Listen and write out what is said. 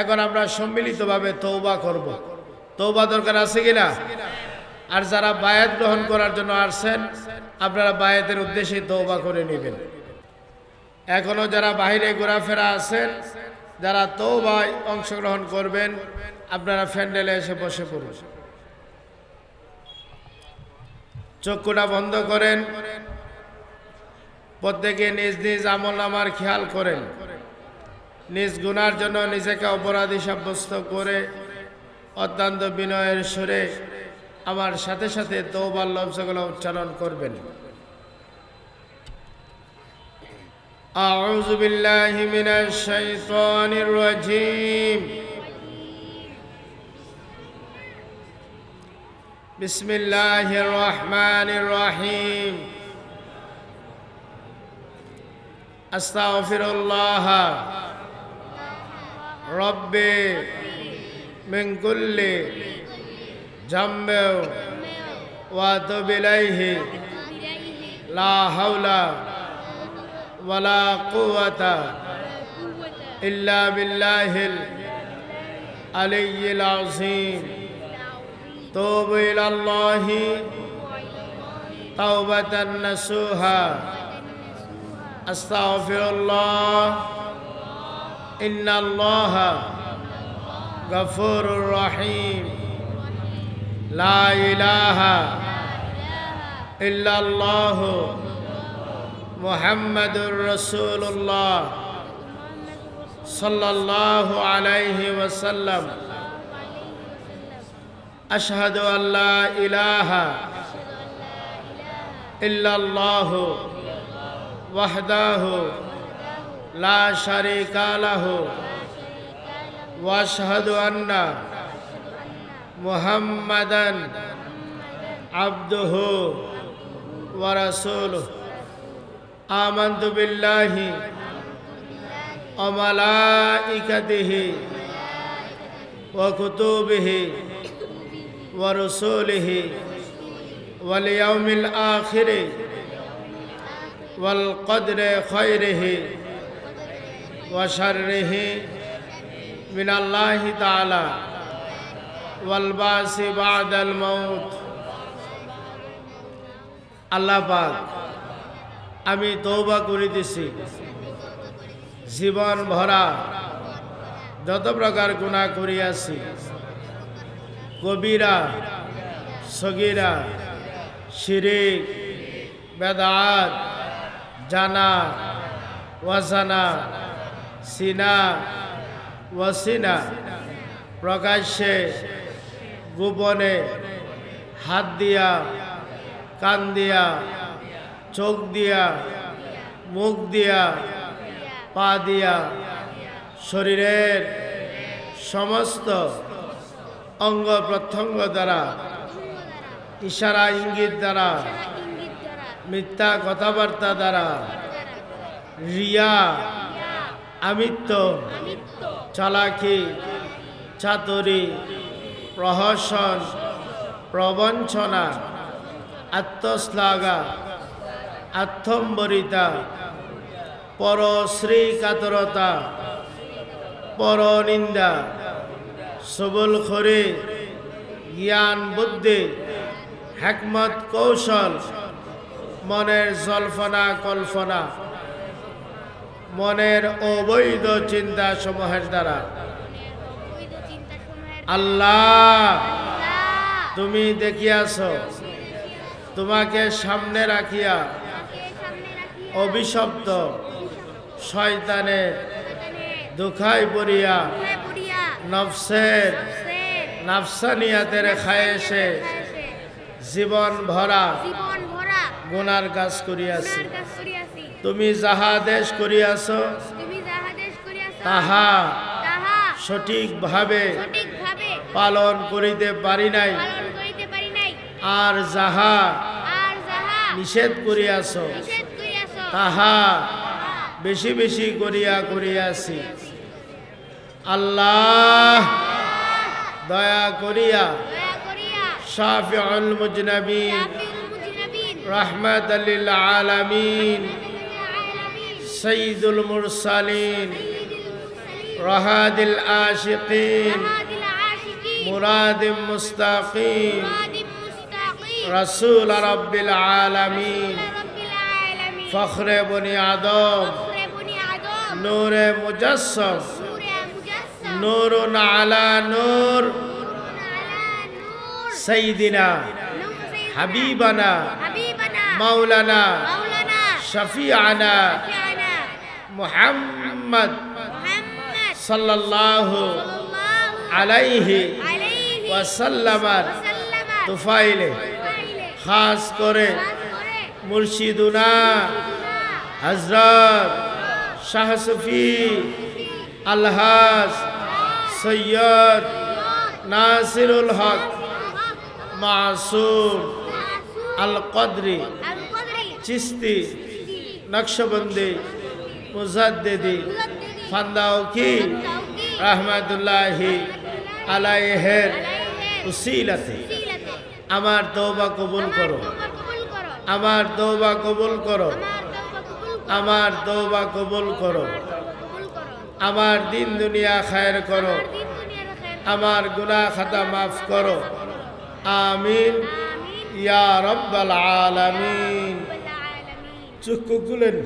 এখন আমরা সম্মিলিতভাবে তৌবা করব। তৌবা দরকার আছে কিনা আর যারা বায়াত গ্রহণ করার জন্য আসছেন, আপনারা বায়াতের উদ্দেশ্যে তৌবা করে নেবেন। এখনও যারা বাইরে ঘোরাফেরা আছেন, যারা তৌবায় অংশগ্রহণ করবেন, আপনারা ফ্যান্ডেলে এসে বসে পড়ুন। চক্ষুটা বন্ধ করেন। প্রত্যেকে নিজ নিজ আমল আমার খেয়াল করেন। নিজ গুনার জন্য নিজেকে অপরাধী সাব্যস্ত করে অত্যন্ত বিনয়ের সুরে আমার সাথে সাথে তৌবার লফজগুলো উচ্চারণ করবেন أعوذ بالله من الشيطان الرجيم بسم الله الرحمن الرحيم أستغفر الله ربي من كل ذنب وأتوب إليه. لا حول ولا قوة إلا بالله العلي العظيم. توب إلى الله توبة نسوها. أستغفر الله إن الله غفور رحيم. لا إله إلا الله محمد رسول الله صلى الله عليه وسلم. أشهد أن لا إله إلا الله وحده لا شريك له واشهد ان محمدا عبده ورسوله آمنت بالله وملائكته وكتبه ورسوله واليوم الآخر والقدر خيره وشره من الله تعالى والباس بعد الموت আল্লাহ পাক আমি তৌবা করিতেছি জীবন ভরা যত প্রকার গুণা করিয়াছি কবিরা সগিরা শিরিক বেদাত জানা ওয়াসানা সিনা ওয়াসিনা প্রকাশ্যে, গোপনে, হাত দিয়া, কান দিয়া, চোখ দিয়া, মুখ দিয়া, পা দিয়া, শরীরের সমস্ত অঙ্গ প্রত্যঙ্গ দ্বারা, ইশারা, ইঙ্গিত দ্বারা, মিথ্যা কথাবার্তা দ্বারা, রিয়া আমিত্ব চালাকি চাতুরি প্রহসন প্রবঞ্চনা আত্মশ্লাঘা আত্মম্বরিতা পরশ্রী কাতরতা পরনিন্দা সবল খরে জ্ঞান বুদ্ধি হেকমত কৌশল মনের জল্পনা কল্পনা। মনের অবৈধ চিন্তা সমূহের দ্বারা। আল্লাহ তুমি দেখিয়াছ তোমাকে সামনে রাখিয়া অভিশপ্ত শয়তানে দুখাই পড়িয়া নফসের নাফসানিয়াতের খায়েসে জীবন ভরা গুনার কাজ করিয়াছি। তুমি যাহা দেশ করিয়াছ তাহা সঠিকভাবে পালন করিতে পারি নাই। আর যাহা নিষেধ করিয়াছ তাহা বেশি বেশি করিয়া করিয়াছি। আল্লাহ দয়া করিয়া শাফিউল মুজনবিন রহমত লিল আলামিন। سيد المرسلين. رهاد العاشقين. مراد مستقيم رسول رب العالمين. فخر بني عدوم نور مجسم. نور على نور. سيدنا. حبيبنا. مولانا. شفيعنا. মোহাম্মদ সাল্লাহ আলাইহি ওয়াসাল্লামার তুফাইলে খাস করে মুর্শিদুনা হজরত শাহসফি আলহাজ সৈয়দ নাসিরুল হক মাসুম আল কদরি চিস্তি নকশবন্দি মুজাদ্দিদি, ফান্দাউকি, রহমাতুল্লাহি আলাইহের উসিলাতে। আমার তওবা কবুল করো। আমার তওবা কবুল করো। আমার তওবা কবুল করো। আমার দিন দুনিয়া খায়ের করো। আমার গুনাহ খাতা মাফ করো। আমিন। ইয়া রব্বাল আলামিন। চক্ষু খুলেন।